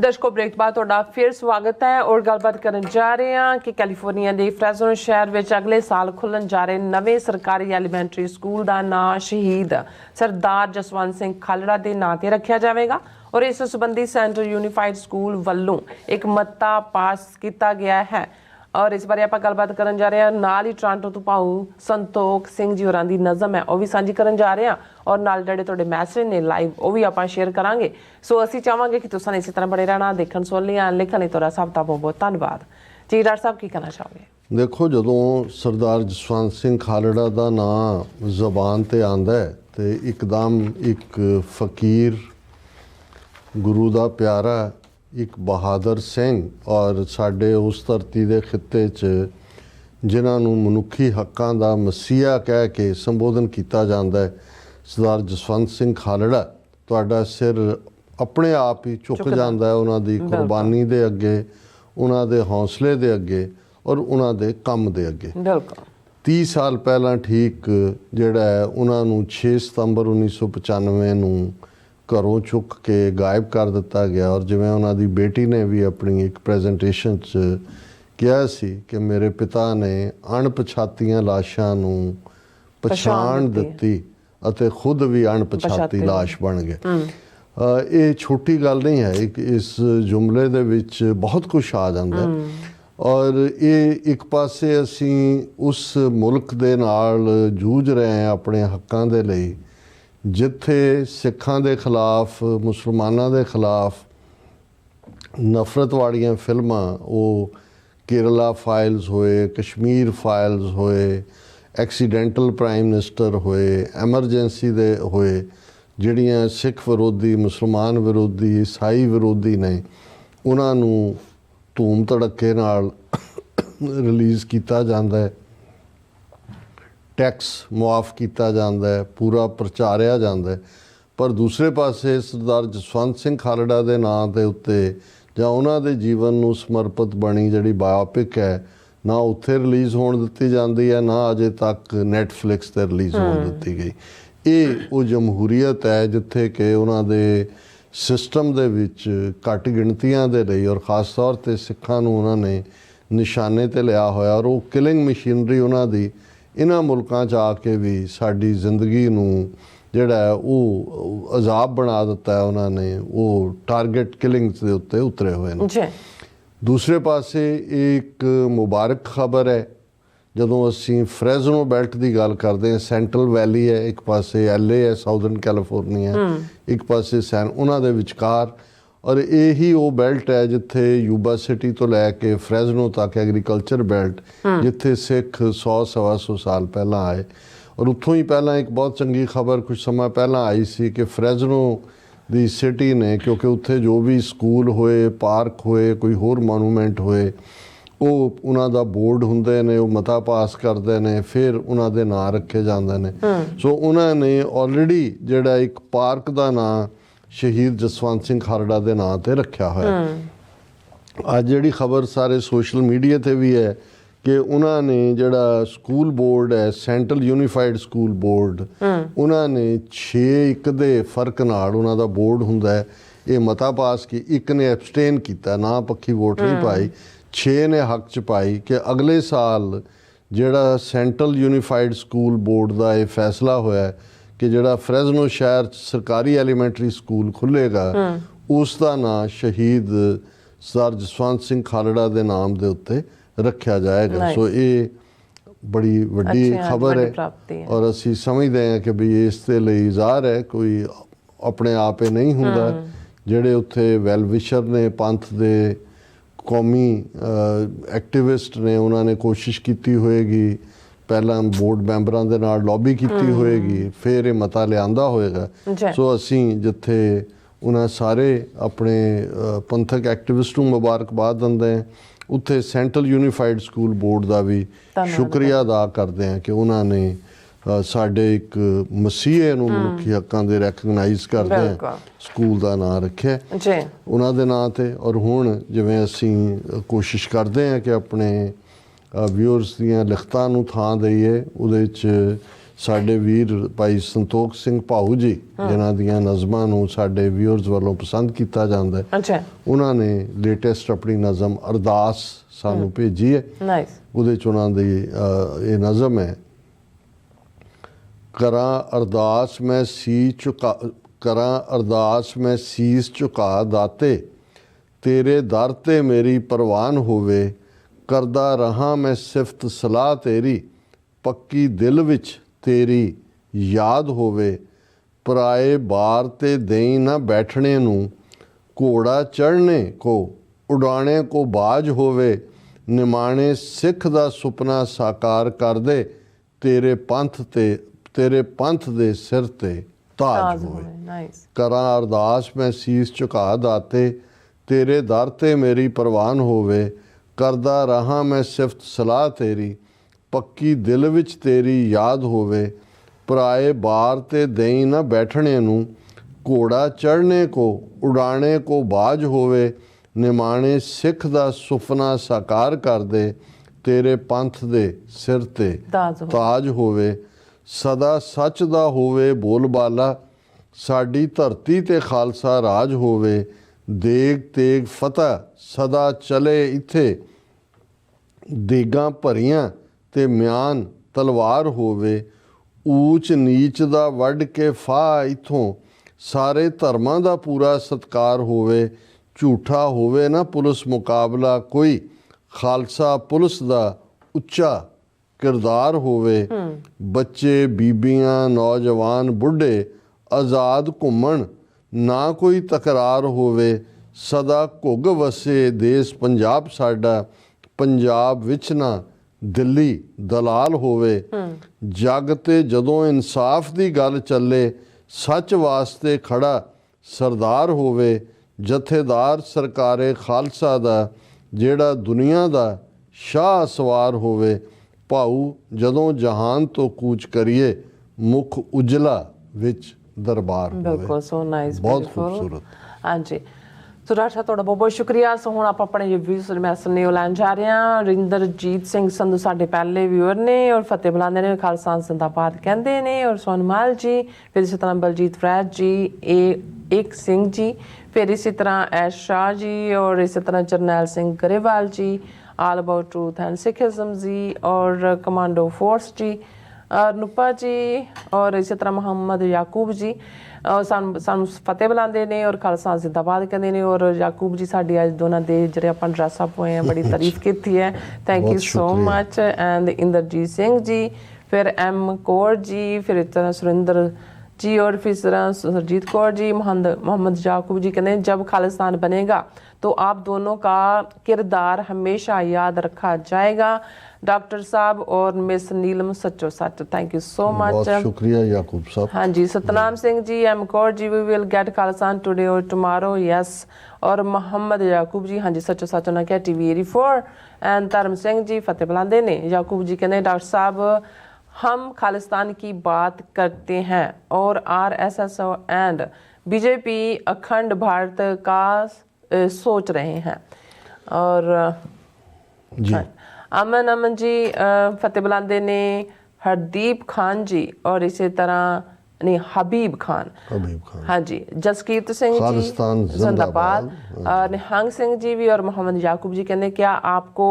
ਦਰਸ਼ਕੋ break ਬਾਅਦ ਤੁਹਾਡਾ ਫਿਰ ਸਵਾਗਤ ਹੈ ਔਰ ਗੱਲਬਾਤ ਕਰਨ ਜਾ ਰਹੇ ਹਾਂ ਕਿ ਕੈਲੀਫੋਰਨੀਆ ਦੇ ਫ੍ਰੈਜ਼ਨੋ ਸ਼ਹਿਰ ਵਿੱਚ ਅਗਲੇ ਸਾਲ ਖੁੱਲਣ ਜਾ ਰਹੇ ਨਵੇਂ ਸਰਕਾਰੀ ਐਲੀਮੈਂਟਰੀ ਸਕੂਲ ਦਾ ਨਾਂ ਸ਼ਹੀਦ ਸਰਦਾਰ ਜਸਵੰਤ ਸਿੰਘ ਖਾਲੜਾ ਦੇ ਨਾਂ ਤੇ ਰੱਖਿਆ ਜਾਵੇਗਾ ਔਰ ਇਸ ਸੰਬੰਧੀ ਸੈਂਟਰ ਯੂਨੀਫਾਈਡ ਸਕੂਲ ਵੱਲੋਂ ਇੱਕ ਮਤਾ ਪਾਸ ਕੀਤਾ ਗਿਆ ਹੈ। ਔਰ ਇਸ ਬਾਰੇ ਆਪਾਂ ਗੱਲਬਾਤ ਕਰਨ ਜਾ ਰਹੇ ਹਾਂ। ਨਾਲ ਹੀ ਟ੍ਰਾਂਟੋ ਤੋਂ ਪਾਉ ਸੰਤੋਖ ਸਿੰਘ ਜੀ ਹੋਰਾਂ ਦੀ ਨਜ਼ਮ ਹੈ, ਉਹ ਵੀ ਸਾਂਝੀ ਕਰਨ ਜਾ ਰਹੇ ਹਾਂ। ਔਰ ਨਾਲ ਜਿਹੜੇ ਤੁਹਾਡੇ ਮੈਸੇਜ ਨੇ ਲਾਈਵ ਉਹ ਵੀ ਆਪਾਂ ਸ਼ੇਅਰ ਕਰਾਂਗੇ। ਸੋ ਅਸੀਂ ਚਾਹਾਂਗੇ ਕਿ ਤੁਸੀਂ ਇਸੇ ਤਰ੍ਹਾਂ ਬੜੇ ਰਹਿਣਾ, ਦੇਖਣ, ਸੁਣ ਲਿਆ ਲਿਖਣ ਲਈ। ਤੁਹਾਡਾ ਸਭ ਦਾ ਬਹੁਤ ਬਹੁਤ ਧੰਨਵਾਦ। ਜੀ, ਡਾਕਟਰ ਸਾਹਿਬ, ਕੀ ਕਹਿਣਾ ਚਾਹੋਗੇ? ਦੇਖੋ, ਜਦੋਂ ਸਰਦਾਰ ਜਸਵੰਤ ਸਿੰਘ ਖਾਲੜਾ ਦਾ ਨਾਂ ਜ਼ਬਾਨ ਤੇ ਆਂਦਾ ਹੈ ਤੇ ਇੱਕਦਮ ਇੱਕ ਫਕੀਰ ਗੁਰੂ ਦਾ ਪਿਆਰਾ ਇੱਕ ਬਹਾਦਰ ਸਿੰਘ ਔਰ ਸਾਡੇ ਉਸ ਧਰਤੀ ਦੇ ਖਿੱਤੇ 'ਚ ਜਿਨ੍ਹਾਂ ਨੂੰ ਮਨੁੱਖੀ ਹੱਕਾਂ ਦਾ ਮਸੀਹਾ ਕਹਿ ਕੇ ਸੰਬੋਧਨ ਕੀਤਾ ਜਾਂਦਾ ਹੈ ਸਰਦਾਰ ਜਸਵੰਤ ਸਿੰਘ ਖਾਲੜਾ ਤੁਹਾਡਾ ਸਿਰ ਆਪਣੇ ਆਪ ਹੀ ਝੁਕ। ਜਾਂਦਾ ਹੈ ਉਹਨਾਂ ਦੀ। ਕੁਰਬਾਨੀ ਦੇ ਅੱਗੇ ਉਹਨਾਂ ਦੇ ਹੌਸਲੇ ਦੇ ਅੱਗੇ ਔਰ ਉਹਨਾਂ ਦੇ ਕੰਮ ਦੇ ਅੱਗੇ ਬਿਲਕੁਲ 30 ਸਾਲ ਪਹਿਲਾਂ ਠੀਕ ਜਿਹੜਾ ਹੈ ਉਹਨਾਂ ਨੂੰ 6 ਸਤੰਬਰ 1995 ਨੂੰ ਘਰੋਂ ਚੁੱਕ ਕੇ ਗਾਇਬ ਕਰ ਦਿੱਤਾ ਗਿਆ ਔਰ ਜਿਵੇਂ ਉਹਨਾਂ ਦੀ ਬੇਟੀ ਨੇ ਵੀ ਆਪਣੀ ਇੱਕ ਪ੍ਰੈਜੈਂਟੇਸ਼ਨ 'ਚ ਕਿਹਾ ਸੀ ਕਿ ਮੇਰੇ ਪਿਤਾ ਨੇ ਅਣਪਛਾਤੀਆਂ ਲਾਸ਼ਾਂ ਨੂੰ ਪਛਾਣ ਦਿੱਤੀ। ਅਤੇ ਖੁਦ ਵੀ ਅਣਪਛਾਤੀ ਪਛਾਤੀ ਲਾਸ਼ ਬਣ ਗਏ। ਇਹ ਛੋਟੀ ਗੱਲ ਨਹੀਂ ਹੈ ਇੱਕ ਇਸ ਜੁਮਲੇ ਦੇ ਵਿੱਚ ਬਹੁਤ ਕੁਝ ਆ ਜਾਂਦਾ ਹੈ। ਔਰ ਇਹ ਇੱਕ ਪਾਸੇ ਅਸੀਂ ਉਸ ਮੁਲਕ ਦੇ ਨਾਲ ਜੂਝ ਰਹੇ ਹਾਂ ਆਪਣੇ ਹੱਕਾਂ ਦੇ ਲਈ ਜਿੱਥੇ ਸਿੱਖਾਂ ਦੇ ਖਿਲਾਫ, ਮੁਸਲਮਾਨਾਂ ਦੇ ਖਿਲਾਫ ਨਫ਼ਰਤ ਵਾਲੀਆਂ ਫਿਲਮਾਂ, ਉਹ ਕੇਰਲਾ ਫਾਈਲਸ ਹੋਏ, ਕਸ਼ਮੀਰ ਫਾਈਲਸ ਹੋਏ, ਐਕਸੀਡੈਂਟਲ ਪ੍ਰਾਈਮ ਮਿਨਿਸਟਰ ਹੋਏ, ਐਮਰਜੈਂਸੀ ਦੇ ਹੋਏ, ਜਿਹੜੀਆਂ ਸਿੱਖ ਵਿਰੋਧੀ, ਮੁਸਲਮਾਨ ਵਿਰੋਧੀ, ਈਸਾਈ ਵਿਰੋਧੀ ਨੇ, ਉਹਨਾਂ ਨੂੰ ਧੂਮ ਧੜੱਕੇ ਨਾਲ ਰਿਲੀਜ਼ ਕੀਤਾ ਜਾਂਦਾ ਹੈ। ਟੈਕਸ ਮੁਆਫ ਕੀਤਾ ਜਾਂਦਾ ਹੈ ਪੂਰਾ ਪ੍ਰਚਾਰਿਆ ਜਾਂਦਾ ਹੈ। ਪਰ ਦੂਸਰੇ ਪਾਸੇ ਸਰਦਾਰ ਜਸਵੰਤ ਸਿੰਘ ਖਾਲੜਾ ਦੇ ਨਾਂ ਦੇ ਉੱਤੇ ਜਾਂ ਉਹਨਾਂ ਦੇ ਜੀਵਨ ਨੂੰ ਸਮਰਪਿਤ ਬਣੀ ਜਿਹੜੀ ਬਾਇਓਪਿਕ ਹੈ ਨਾ ਉੱਥੇ ਰਿਲੀਜ਼ ਹੋਣ ਦਿੱਤੀ ਜਾਂਦੀ ਹੈ ਨਾ ਅਜੇ ਤੱਕ ਨੈਟਫਲਿਕਸ ਤੇ ਰਿਲੀਜ਼ ਹੋਣ ਦਿੱਤੀ ਗਈ। ਇਹ ਉਹ ਜਮਹੂਰੀਅਤ ਹੈ ਜਿੱਥੇ ਕਿ ਉਹਨਾਂ ਦੇ ਸਿਸਟਮ ਦੇ ਵਿੱਚ ਘੱਟ ਗਿਣਤੀਆਂ ਦੇ ਲਈ ਔਰ ਖਾਸ ਤੌਰ ਤੇ ਸਿੱਖਾਂ ਨੂੰ ਉਹਨਾਂ ਨੇ ਨਿਸ਼ਾਨੇ ਤੇ ਲਿਆ ਹੋਇਆ ਔਰ ਉਹ ਕਿਲਿੰਗ ਮਸ਼ੀਨਰੀ ਉਹਨਾਂ ਦੀ ਇਹਨਾਂ ਮੁਲਕਾਂ 'ਚ ਆ ਕੇ ਵੀ ਸਾਡੀ ਜ਼ਿੰਦਗੀ ਨੂੰ ਜਿਹੜਾ ਉਹ ਅਜ਼ਾਬ ਬਣਾ ਦਿੱਤਾ ਹੈ ਉਹਨਾਂ ਨੇ ਉਹ ਟਾਰਗੇਟ ਕਿਲਿੰਗਸ ਦੇ ਉੱਤੇ ਉਤਰੇ ਹੋਏ ਨੇ। ਜੀ। ਦੂਸਰੇ ਪਾਸੇ ਇੱਕ ਮੁਬਾਰਕ ਖਬਰ ਹੈ ਜਦੋਂ ਅਸੀਂ ਫ੍ਰੈਜ਼ਨੋ ਬੈਲਟ ਦੀ ਗੱਲ ਕਰਦੇ ਹਾਂ ਸੈਂਟਰਲ ਵੈਲੀ ਹੈ ਇੱਕ ਪਾਸੇ ਐਲਏ ਹੈ ਸਾਊਦਰਨ ਕੈਲੀਫੋਰਨੀਆ ਇੱਕ ਪਾਸੇ ਸੈਨ ਉਹਨਾਂ ਦੇ ਵਿਚਕਾਰ ਔਰ ਇਹੀ ਉਹ ਬੈਲਟ ਹੈ ਜਿੱਥੇ ਯੂਬਾ ਸਿਟੀ ਤੋਂ ਲੈ ਕੇ ਫ੍ਰੈਜ਼ਨੋ ਤੱਕ ਐਗਰੀਕਲਚਰ ਬੈਲਟ ਜਿੱਥੇ ਸਿੱਖ 100 ਸਵਾ ਸੌ ਸਾਲ ਪਹਿਲਾਂ ਆਏ। ਔਰ ਉੱਥੋਂ ਹੀ ਪਹਿਲਾਂ ਇੱਕ ਬਹੁਤ ਚੰਗੀ ਖਬਰ ਕੁਝ ਸਮਾਂ ਪਹਿਲਾਂ ਆਈ ਸੀ ਕਿ ਫ੍ਰੈਜ਼ਨੋ ਦੀ ਸਿਟੀ ਨੇ ਕਿਉਂਕਿ ਉੱਥੇ ਜੋ ਵੀ ਸਕੂਲ ਹੋਏ ਪਾਰਕ ਹੋਏ ਕੋਈ ਹੋਰ ਮੋਨੂਮੈਂਟ ਹੋਏ ਉਹ ਉਹਨਾਂ ਦਾ ਬੋਰਡ ਹੁੰਦੇ ਨੇ ਉਹ ਮਤਾ ਪਾਸ ਕਰਦੇ ਨੇ ਫਿਰ ਉਹਨਾਂ ਦੇ ਨਾਂ ਰੱਖੇ ਜਾਂਦੇ ਨੇ। ਸੋ ਉਹਨਾਂ ਨੇ ਆਲਰੇਡੀ ਜਿਹੜਾ ਇੱਕ ਪਾਰਕ ਦਾ ਨਾਂ ਸ਼ਹੀਦ ਜਸਵੰਤ ਸਿੰਘ ਖਾਲੜਾ ਦੇ ਨਾਂ ਤੇ ਰੱਖਿਆ ਹੋਇਆ। ਅੱਜ ਜਿਹੜੀ ਖਬਰ ਸਾਰੇ ਸੋਸ਼ਲ ਮੀਡੀਆ ਤੇ ਵੀ ਹੈ ਕਿ ਉਹਨਾਂ ਨੇ ਜਿਹੜਾ ਸਕੂਲ ਬੋਰਡ ਹੈ ਸੈਂਟਰਲ ਯੂਨੀਫਾਈਡ ਸਕੂਲ ਬੋਰਡ ਉਹਨਾਂ ਨੇ 6 ਇੱਕ ਦੇ ਫ਼ਰਕ ਨਾਲ ਉਹਨਾਂ ਦਾ ਬੋਰਡ ਹੁੰਦਾ ਹੈ। ਇਹ ਮਤਾ ਪਾਸ ਕੀ ਇੱਕ ਨੇ ਐਬਸਟੇਨ ਕੀਤਾ ਨਾ ਪੱਖੀ ਵੋਟ ਨਹੀਂ ਪਾਈ। 6 ਨੇ ਹੱਕ ਚ ਪਾਈ ਕਿ ਅਗਲੇ ਸਾਲ ਜਿਹੜਾ ਸੈਂਟਰਲ ਯੂਨੀਫਾਈਡ ਸਕੂਲ ਬੋਰਡ ਦਾ ਇਹ ਫੈਸਲਾ ਹੋਇਆ ਹੈ ਕਿ ਜਿਹੜਾ ਫ੍ਰੈਜ਼ਨੋ ਸ਼ਹਿਰ ਚ ਸਰਕਾਰੀ ਐਲੀਮੈਂਟਰੀ ਸਕੂਲ ਖੁੱਲੇਗਾ ਉਸ ਦਾ ਨਾਂ ਸ਼ਹੀਦ ਸਰ ਜਸਵੰਤ ਸਿੰਘ ਖਾਲੜਾ ਦੇ ਨਾਮ ਦੇ ਉੱਤੇ ਰੱਖਿਆ ਜਾਏਗਾ. ਸੋ ਇਹ ਬੜੀ ਵੱਡੀ ਖਬਰ ਹੈ। ਔਰ ਅਸੀਂ ਸਮਝਦੇ ਹਾਂ ਕਿ ਵੀ ਇਸ ਦੇ ਲਈ ਜ਼ਾਹਰ ਹੈ ਕੋਈ ਆਪਣੇ ਆਪ ਇਹ ਨਹੀਂ ਹੁੰਦਾ ਜਿਹੜੇ ਉੱਥੇ ਵੈਲਵਿਸ਼ਰ ਨੇ ਪੰਥ ਦੇ ਕੌਮੀ ਐਕਟਿਵਿਸਟ ਨੇ ਉਹਨਾਂ ਨੇ ਕੋਸ਼ਿਸ਼ ਕੀਤੀ ਹੋਏਗੀ। ਪਹਿਲਾਂ ਬੋਰਡ ਮੈਂਬਰਾਂ ਦੇ ਨਾਲ ਲੌਬੀ ਕੀਤੀ ਹੋਏਗੀ ਫਿਰ ਇਹ ਮਤਾ ਲਿਆਂਦਾ ਹੋਏਗਾ। ਸੋ ਅਸੀਂ ਜਿੱਥੇ ਉਹਨਾਂ ਸਾਰੇ ਆਪਣੇ ਪੰਥਕ ਐਕਟਿਵਿਸਟ ਨੂੰ ਮੁਬਾਰਕਬਾਦ ਦਿੰਦੇ ਹਾਂ ਉੱਥੇ ਸੈਂਟਰਲ ਯੂਨੀਫਾਈਡ ਸਕੂਲ ਬੋਰਡ ਦਾ ਵੀ ਸ਼ੁਕਰੀਆ ਅਦਾ ਕਰਦੇ ਹਾਂ ਕਿ ਉਹਨਾਂ ਨੇ ਸਾਡੇ ਇੱਕ ਮਸੀਹੇ ਨੂੰ ਮਨੁੱਖੀ ਹੱਕਾਂ ਦੇ ਰੈਕਗਨਾਈਜ਼ ਕਰਦੇ। ਹਾਂ। ਸਕੂਲ ਦਾ ਨਾਮ ਰੱਖਿਆ। ਜੀ। ਉਹਨਾਂ ਦੇ ਨਾਂ ਤੇ ਔਰ ਹੁਣ ਜਿਵੇਂ ਅਸੀਂ ਕੋਸ਼ਿਸ਼ ਕਰਦੇ ਹਾਂ ਕਿ ਆਪਣੇ ਵਿਊਅਰਸ ਦੀਆਂ ਲਿਖਤਾਂ ਨੂੰ ਥਾਂ ਦਈਏ ਉਹਦੇ ਵਿੱਚ ਸਾਡੇ ਵੀਰ ਭਾਈ ਸੰਤੋਖ ਸਿੰਘ ਭਾਊ ਜੀ ਜਿਨ੍ਹਾਂ ਦੀਆਂ ਨਜ਼ਮਾਂ ਨੂੰ ਸਾਡੇ ਵਿਊਅਰਸ ਵੱਲੋਂ ਪਸੰਦ ਕੀਤਾ ਜਾਂਦਾ ਹੈ। ਅੱਛਾ। ਉਹਨਾਂ ਨੇ ਲੇਟੈਸਟ ਆਪਣੀ ਨਜ਼ਮ ਅਰਦਾਸ ਸਾਨੂੰ ਭੇਜੀ ਹੈ। ਨਾਈਸ ਉਹਦੇ ਚ ਉਹਨਾਂ ਦੀ ਇਹ ਨਜ਼ਮ ਹੈ ਕਰਾਂ ਅਰਦਾਸ ਮੈਂ ਸੀ ਝੁਕਾ ਕਰਾਂ ਅਰਦਾਸ ਮੈਂ ਸੀਸ ਝੁਕਾ ਦਾਤੇ ਤੇਰੇ ਦਰ ਤੇ ਮੇਰੀ ਪ੍ਰਵਾਨ ਹੋਵੇ ਕਰਦਾ ਰਹਾ ਮੈਂ ਸਿਫਤ ਸਲਾਹ ਤੇਰੀ ਪੱਕੀ ਦਿਲ ਵਿੱਚ ਤੇਰੀ ਯਾਦ ਹੋਵੇ। ਪਰਾਏ ਬਾਰ ਤੇ ਦੇਈ ਨਾ ਬੈਠਣੇ ਨੂੰ ਘੋੜਾ ਚੜ੍ਹਨੇ ਕੋ ਉਡਾਣੇ ਕੋ ਬਾਜ ਹੋਵੇ। ਨਿਮਾਣੇ ਸਿੱਖ ਦਾ ਸੁਪਨਾ ਸਾਕਾਰ ਕਰ ਦੇ ਤੇਰੇ ਪੰਥ ਤੇ ਤੇਰੇ ਪੰਥ ਦੇ ਸਿਰ ਤੇ ਤਾਜ ਹੋਵੇ। ਕਰਾਂ ਅਰਦਾਸ ਮੈਂ ਸੀਸ ਝੁਕਾ ਦਾਤੇ ਤੇਰੇ ਦਰ ਤੇ ਮੇਰੀ ਪ੍ਰਵਾਨ ਹੋਵੇ। ਕਰਦਾ ਰਹਾ ਮੈਂ ਸਿਫਤ ਸਲਾਹ ਤੇਰੀ ਪੱਕੀ ਦਿਲ ਵਿੱਚ ਤੇਰੀ ਯਾਦ ਹੋਵੇ। ਪਰਾਏ ਬਾਰ ਤੇ ਦੇਈ ਨਾ ਬੈਠਣੇ ਨੂੰ ਘੋੜਾ ਚੜ੍ਹਨੇ ਕੋ ਉਡਾਣੇ ਕੋ ਬਾਜ ਹੋਵੇ। ਨਿਮਾਣੇ ਸਿੱਖ ਦਾ ਸੁਪਨਾ ਸਾਕਾਰ ਕਰ ਦੇ ਤੇਰੇ ਪੰਥ ਦੇ ਸਿਰ ਤੇ ਤਾਜ ਹੋਵੇ। ਤਾਜ ਹੋਵੇ। ਸਦਾ ਸੱਚ ਦਾ ਹੋਵੇ ਬੋਲਬਾਲਾ ਸਾਡੀ ਧਰਤੀ ਤੇ ਖਾਲਸਾ ਰਾਜ ਹੋਵੇ। ਦੇਗ ਤੇਗ ਫਤਹ ਸਦਾ ਚਲੇ ਇੱਥੇ। ਦੇਗਾਂ ਭਰੀਆਂ ਤੇ ਮਿਆਨ ਤਲਵਾਰ ਹੋਵੇ ਊਚ ਨੀਚ ਦਾ ਵੱਢ ਕੇ ਫਾ ਇਥੋਂ ਸਾਰੇ ਧਰਮਾਂ ਦਾ ਪੂਰਾ ਸਤਕਾਰ ਹੋਵੇ ਝੂਠਾ ਹੋਵੇ ਨਾ ਪੁਲਿਸ ਮੁਕਾਬਲਾ ਕੋਈ ਖਾਲਸਾ ਪੁਲਿਸ ਦਾ ਉੱਚਾ ਕਿਰਦਾਰ ਹੋਵੇ। ਬੱਚੇ ਬੀਬੀਆਂ ਨੌਜਵਾਨ ਬੁੱਢੇ ਆਜ਼ਾਦ ਘੁੰਮਣ ਨਾ ਕੋਈ ਤਕਰਾਰ ਹੋਵੇ ਸਦਾ ਘੁੱਗ ਵਸੇ ਦੇਸ਼ ਪੰਜਾਬ ਸਾਡਾ ਪੰਜਾਬ ਵਿੱਚ ਨਾ ਦਿੱਲੀ ਦਲਾਲ ਹੋਵੇ ਜਗ ਤੇ ਜਦੋਂ ਇਨਸਾਫ ਦੀ ਗੱਲ ਚੱਲੇ ਸੱਚ ਵਾਸਤੇ ਖੜਾ ਸਰਦਾਰ ਹੋਵੇ ਜਥੇਦਾਰ ਸਰਕਾਰੇ ਖਾਲਸਾ ਦਾ ਜਿਹੜਾ ਦੁਨੀਆ ਦਾ ਸ਼ਾਹ ਸਵਾਰ ਹੋਵੇ ਭਾਊ ਜਦੋਂ ਜਹਾਨ ਤੋਂ ਕੂਚ ਕਰੀਏ ਮੁਖ ਉਜਲਾ ਵਿੱਚ ਦਰਬਾਰ ਹੋਵੇ। ਬਿਲਕੁਲ ਸੋ ਨਾਈਸ ਬਹੁਤ ਖੂਬਸੂਰਤ। ਹਾਂਜੀ। ਸੋ ਸਾਹਿਬ ਤੁਹਾਡਾ ਬਹੁਤ ਬਹੁਤ ਸ਼ੁਕਰੀਆ। ਸੋ ਹੁਣ ਆਪਾਂ ਆਪਣੇ ਰਿਵਿਊਜ਼ ਮੈਸੇਜ ਨੇ ਉਹ ਲੈਣ ਜਾ ਰਹੇ ਹਾਂ। ਰਿੰਦਰਜੀਤ ਸਿੰਘ ਸੰਧੂ ਸਾਡੇ ਪਹਿਲੇ ਵਿਊਅਰ ਨੇ ਔਰ ਫਤਿਹ ਬੁਲਾਉਂਦੇ ਨੇ, ਖਾਲਸਾ ਜ਼ਿੰਦਾਬਾਦ ਕਹਿੰਦੇ ਨੇ ਔਰ ਸੋਨਮਾਲ ਜੀ, ਫਿਰ ਇਸੇ ਤਰ੍ਹਾਂ ਬਲਜੀਤ ਫਰੈਦ ਜੀ ਇਹ ਇੱਕ ਸਿੰਘ ਜੀ, ਫਿਰ ਇਸੇ ਤਰ੍ਹਾਂ ਐਸ਼ ਜੀ ਔਰ ਇਸੇ ਤਰ੍ਹਾਂ Jarnail Singh Grewal ji all about truth and Sikhism ji ਔਰ ਕਮਾਂਡੋ ਫੋਰਸ ਜੀ। ਨੂਪਾ ਜੀ ਔਰ ਇਸੇ ਤਰ੍ਹਾਂ ਮੁਹੰਮਦ ਯਾਕੂਬ ਜੀ ਔਰ ਸਾਨੂੰ ਸਾਨੂੰ ਫਤਿਹ ਬੁਲਾਉਂਦੇ ਨੇ ਔਰ ਖਾਲਸਾ ਜ਼ਿੰਦਾਬਾਦ ਕਹਿੰਦੇ ਨੇ ਔਰ ਯਾਕੂਬ ਜੀ ਸਾਡੀ ਅੱਜ ਦੋਨਾਂ ਦੇ ਜਿਹੜੇ ਆਪਾਂ ਡਰੈਸ ਅਪ ਹੋਏ ਆ ਬੜੀ ਤਾਰੀਫ ਕੀਤੀ ਹੈ ਥੈਂਕ ਯੂ ਬਹੁਤ ਸੋ ਸ਼ੁਕਰੀਆ। ਮਚ ਐਂਡ ਇੰਦਰਜੀਤ ਸਿੰਘ ਜੀ ਫਿਰ ਐਮ ਕੌਰ ਜੀ ਫਿਰ ਇਸ ਤਰ੍ਹਾਂ ਸੁਰਿੰਦਰ जी और फिर इस तरह सरजीत कौर जी मोहम्मद मोहम्मद याकूब जी कहते हैं जब खालिस्तान बनेगा तो आप दोनों का किरदार हमेशा याद रखा जाएगा डॉक्टर साहब और मिस नीलम सचो। सच थैंक यू सो मच शुक्रिया याकूब साहब। हाँ जी Satnam Singh ji M Kaur ji we will get खालसान today और टुमारो यस और मोहम्मद याकूब जी हाँ जी सचो सच उन्होंने कहा टी वी एरी फोर एंड धर्म सिंह जी फतेह बुलाते ने। याकूब जी कहते डॉक्टर साहब हम खालिस्तान की बात करते हैं और R S S O and BJP अखंड भारत का सोच रहे हैं। और जी। हाँ, अमन अमन जी फतेह बुलंदे ने हरदीप खान जी और इसी तरह नहीं हबीब खान। हबीब खान। हाँ जी जसकीरत सिंह जी जिंदाबाद। हाँ निहंग सिंह जी भी और मोहम्मद याकूब जी कहने क्या आपको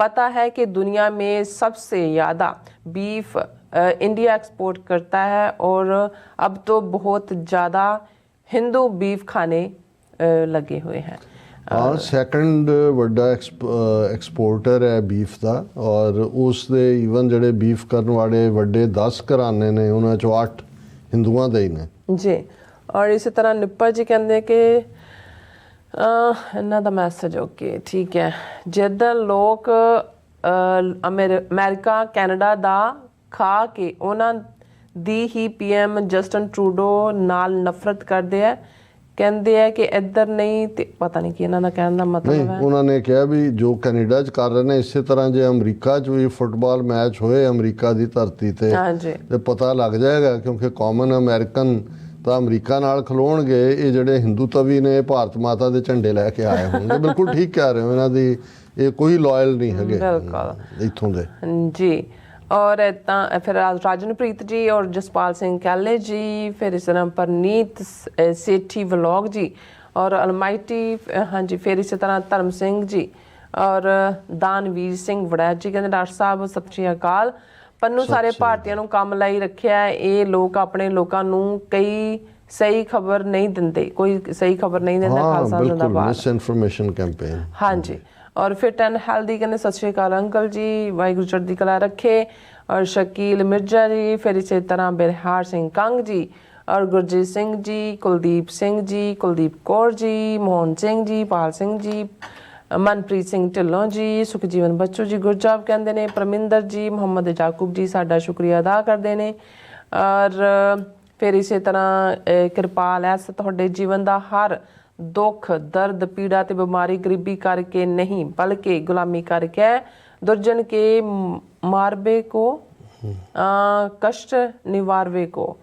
पता है कि दुनिया में सबसे ज़्यादा बीफ इंडिया एक्सपोर्ट करता है और अब तो बहुत ज़्यादा हिंदू बीफ खाने लगे हुए हैं? ਹਾਂ ਸੈਕੰਡ ਵੱਡਾ ਐਕਸਪੋਰਟਰ ਹੈ ਬੀਫ ਦਾ ਔਰ ਉਸ ਦੇ ਈਵਨ ਜਿਹੜੇ ਬੀਫ ਕਰਨ ਵਾਲੇ ਵੱਡੇ 10 ਘਰਾਣੇ ਨੇ, ਉਹਨਾਂ ਚੋਂ 8 ਹਿੰਦੂਆਂ ਦੇ ਹੀ ਨੇ। ਜੀ, ਔਰ ਇਸੇ ਤਰ੍ਹਾਂ ਨਿੱਪਾ ਜੀ ਕਹਿੰਦੇ ਕਿ ਇਹਨਾਂ ਦਾ ਮੈਸੇਜ ਓਕੇ ਠੀਕ ਹੈ। ਜਿੱਦਾਂ ਲੋਕ ਅਮਰੀਕਾ, ਕੈਨੇਡਾ ਦਾ ਖਾ ਕੇ ਉਹਨਾਂ ਦੀ ਹੀ ਪੀਐਮ ਜਸਟਨ ਟਰੂਡੋ ਨਾਲ ਨਫ਼ਰਤ ਕਰਦੇ ਆ ਕਹਿੰਦੇ ਆ ਕਿ ਇੱਧਰ ਨਹੀਂ ਤੇ ਪਤਾ ਨਹੀਂ ਕੀ ਇਹਨਾਂ ਦਾ ਕਹਿਣ ਦਾ ਮਤਲਬ ਹੈ। ਉਹਨਾਂ ਨੇ ਕਿਹਾ ਵੀ ਜੋ ਕੈਨੇਡਾ 'ਚ ਕਰ ਰਹੇ ਨੇ ਇਸੇ ਤਰ੍ਹਾਂ ਜੇ ਅਮਰੀਕਾ 'ਚ ਵੀ ਫੁੱਟਬਾਲ ਮੈਚ ਹੋਏ ਅਮਰੀਕਾ ਦੀ ਧਰਤੀ ਤੇ ਹਾਂਜੀ। ਤੇ ਪਤਾ ਲੱਗ ਜਾਏਗਾ ਕਿਉਂਕਿ ਕਾਮਨ ਅਮਰੀਕਨ ਤਾਂ ਅਮਰੀਕਾ ਨਾਲ ਖਲੋਣਗੇ ਇਹ ਜਿਹੜੇ ਹਿੰਦੂ ਤਵੀ ਨੇ ਭਾਰਤ ਮਾਤਾ ਦੇ ਝੰਡੇ ਲੈ ਕੇ ਆਏ ਹੋਣਗੇ। ਬਿਲਕੁਲ ਠੀਕ ਕਹਿ ਰਹੇ ਹੋ ਇਹਨਾਂ ਦੀ ਇਹ ਕੋਈ ਲਾਇਲ ਨਹੀਂ ਹੈਗੇ। ਬਿਲਕੁਲ। ਇੱਥੋਂ ਦੇ। ਜੀ। ਔਰ ਤਾਂ ਫਿਰ ਰਾਜ- ਰਾਜਨਪ੍ਰੀਤ ਜੀ ਔਰ ਜਸਪਾਲ ਸਿੰਘ ਕਾਲੇ ਜੀ ਫਿਰ ਇਸ ਤਰ੍ਹਾਂ ਪਰਨੀਤ ਸੇਠੀ ਵਲੌਗ ਜੀ ਔਰ ਅਲਮਾਈਟੀ ਹਾਂਜੀ ਫਿਰ ਇਸੇ ਤਰ੍ਹਾਂ ਧਰਮ ਸਿੰਘ ਜੀ ਔਰ ਦਾਨਵੀਰ ਸਿੰਘ ਵੜੈਚ ਜੀ ਕਹਿੰਦੇ ਡਾਕਟਰ ਸਾਹਿਬ ਸਤਿ ਸ਼੍ਰੀ ਅਕਾਲ। ਪੰਨੂ ਸਾਰੇ ਭਾਰਤੀਆਂ ਨੂੰ ਕੰਮ ਲਈ ਰੱਖਿਆ ਹੈ। ਇਹ ਲੋਕ ਆਪਣੇ ਲੋਕਾਂ ਨੂੰ ਕਈ ਸਹੀ ਖਬਰ ਨਹੀਂ ਦਿੰਦੇ ਕੋਈ ਸਹੀ ਖਬਰ ਨਹੀਂ ਦਿੰਦਾ ਹਾਂ ਖਾਲਸਾ ਬਿਲਕੁਲ ਜ਼ਿੰਦਾਬਾਦ। ਮਿਸ ਇਨਫੋਰਮੇਸ਼ਨ ਕੈਂਪੇਨ ਹਾਂਜੀ ਔਰ ਫਿਟ ਐਂਡ ਹੈਲਦੀ ਕਹਿੰਦੇ ਸਤਿ ਸ਼੍ਰੀ ਅਕਾਲ ਅੰਕਲ ਜੀ, ਵਾਹਿਗੁਰੂ ਚੜ੍ਹਦੀ ਕਲਾ ਰੱਖੇ। ਔਰ ਸ਼ਕੀਲ ਮਿਰਜ਼ਾ ਜੀ, ਫਿਰ ਇਸੇ ਤਰ੍ਹਾਂ ਬਿਰਹਾਰ ਸਿੰਘ ਕੰਗ ਜੀ, ਔਰ ਗੁਰਜੀਤ ਸਿੰਘ ਜੀ, ਕੁਲਦੀਪ ਸਿੰਘ ਜੀ, ਕੁਲਦੀਪ ਕੌਰ ਜੀ, ਮੋਹਨ ਸਿੰਘ ਜੀ, ਪਾਲ ਸਿੰਘ ਜੀ, ਮਨਪ੍ਰੀਤ ਸਿੰਘ ਢਿੱਲੋਂ ਜੀ, ਸੁਖਜੀਵਨ ਬੱਚੂ ਜੀ ਗੁਰਜਾਬ ਕਹਿੰਦੇ ਨੇ, ਪਰਮਿੰਦਰ ਜੀ, ਮੁਹੰਮਦ ਜਾਕੂਬ ਜੀ ਸਾਡਾ ਸ਼ੁਕਰੀਆ ਅਦਾ ਕਰਦੇ ਨੇ। ਔਰ ਫਿਰ ਇਸੇ ਤਰ੍ਹਾਂ ਕਿਰਪਾਲ ਐਸ ਤੁਹਾਡੇ ਜੀਵਨ ਦਾ ਹਰ ਦੁੱਖ ਦਰਦ ਪੀੜਾ ਤੇ ਬਿਮਾਰੀ ਗਰੀਬੀ ਕਰਕੇ ਨਹੀਂ ਬਲਕਿ ਗੁਲਾਮੀ ਕਰਕੇ ਹੈ। ਦੁਰਜਨ ਕੇ ਮਾਰਬੇ ਕੋ ਕਸ਼ਟ ਨਿਵਾਰਵੇ ਕੋ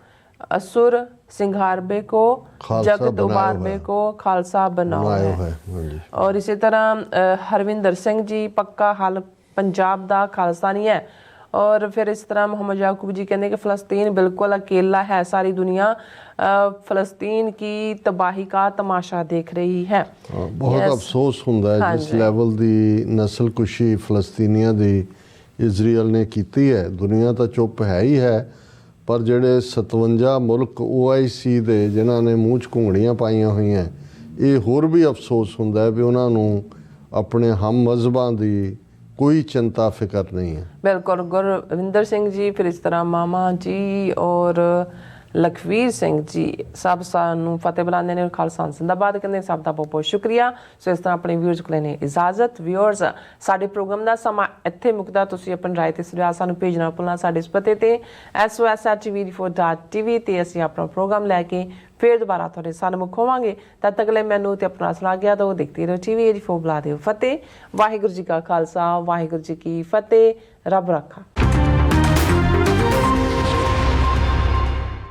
ਅਸੁਰ ਸਿੰਘਾਰਬੇ ਕੋ ਜਗਤ ਉਬਾਰਬੇ। ਕੋ ਖਾਲਸਾ ਬਣਾਓ ਹੈ ਔਰ ਇਸੇ ਤਰ੍ਹਾਂ ਹਰਵਿੰਦਰ ਸਿੰਘ ਜੀ ਪੱਕਾ ਹੱਲ ਪੰਜਾਬ ਦਾ ਖਾਲਸਾਨੀ ਹੈ ਔਰ ਫਿਰ ਇਸ ਤਰ੍ਹਾਂ ਮੁਹੰਮਦ ਯਾਕੂਬ ਜੀ ਕਹਿੰਦੇ ਕਿ ਫਲਸਤੀਨ ਬਿਲਕੁਲ ਅਕੇਲਾ ਹੈ ਸਾਰੀ ਦੁਨੀਆ ਫਲਸਤੀਨ ਕੀ ਤਬਾਹੀ का ਤਮਾਸ਼ਾ ਦੇਖ ਰਹੀ ਹੈ ਬਹੁਤ. ਅਫਸੋਸ ਹੁੰਦਾ ਹੈ ਜਿਸ। ਲੈਵਲ ਦੀ ਨਸਲਕੁਸ਼ੀ ਫਲਸਤੀਨੀਆਂ ਦੀ ਇਜ਼ਰਾਈਲ ਨੇ ਕੀਤੀ ਹੈ ਦੁਨੀਆ ਤਾਂ ਚੁੱਪ ਹੈ ਹੀ ਹੈ ਪਰ ਜਿਹੜੇ 57 ਮੁਲਕ OIC ਦੇ ਜਿਨ੍ਹਾਂ ਨੇ ਮੂੰਹ 'ਚ ਘੁੰਗੜੀਆਂ ਪਾਈਆਂ ਹੋਈਆਂ ਇਹ ਹੋਰ ਵੀ ਅਫਸੋਸ ਹੁੰਦਾ ਹੈ ਵੀ ਉਹਨਾਂ ਨੂੰ ਆਪਣੇ ਹਮ ਮਜ਼ਹਬਾਂ ਦੀ ਕੋਈ ਚਿੰਤਾ ਫਿਕਰ ਨਹੀਂ ਹੈ ਬਿਲਕੁਲ ਗੁਰਵਿੰਦਰ ਸਿੰਘ ਜੀ ਫਿਰ ਇਸ ਤਰ੍ਹਾਂ ਮਾਮਾ ਜੀ ਔਰ ਲਖਵੀਰ ਸਿੰਘ ਜੀ ਸਭ ਸਾਨੂੰ ਫਤਿਹ ਬੁਲਾਉਂਦੇ ਨੇ ਖਾਲਸਾ ਜ਼ਿੰਦਾਬਾਦ ਕਹਿੰਦੇ ਨੇ। ਸਭ ਦਾ ਬਹੁਤ ਬਹੁਤ ਸ਼ੁਕਰੀਆ। ਸੋ ਇਸ ਤਰ੍ਹਾਂ ਆਪਣੇ ਵਿਊਅਰਸ ਕੋਲ ਨੇ ਇਜਾਜ਼ਤ ਵਿਊਅਰਸ ਸਾਡੇ ਪ੍ਰੋਗਰਾਮ ਦਾ ਸਮਾਂ ਇੱਥੇ ਮੁਕਦਾ। ਤੁਸੀਂ ਆਪਣੀ ਰਾਏ ਤੇ ਸੁਝਾਅ ਸਾਨੂੰ ਭੇਜਣਾ ਭੁੱਲਣਾ ਸਾਡੇ ਇਸ ਪਤੇ ਤੇ sos@tv4.tv ਤੇ ਅਸੀਂ ਆਪਣਾ ਪ੍ਰੋਗਰਾਮ ਲੈ ਕੇ ਫੇਰ ਦੁਬਾਰਾ ਤੁਹਾਡੇ ਸਾਹਮਣੇ ਹੋਵਾਂਗੇ। ਤਦ ਤੱਕ ਲਈ ਮੈਨੂੰ ਤੇ ਆਪਣਾ ਸਲਾਹ ਗਿਆ ਤਾਂ ਉਹ ਦੇਖਦੇ ਰਹੋ ਟੀਵੀ 84 ਬੁਲਾ ਦਿਓ ਫਤਿਹ। ਵਾਹਿਗੁਰੂ ਜੀ ਕਾ ਖਾਲਸਾ, ਵਾਹਿਗੁਰੂ ਜੀ ਕੀ ਫਤਿਹ। ਰੱਬ ਰੱਖਾ।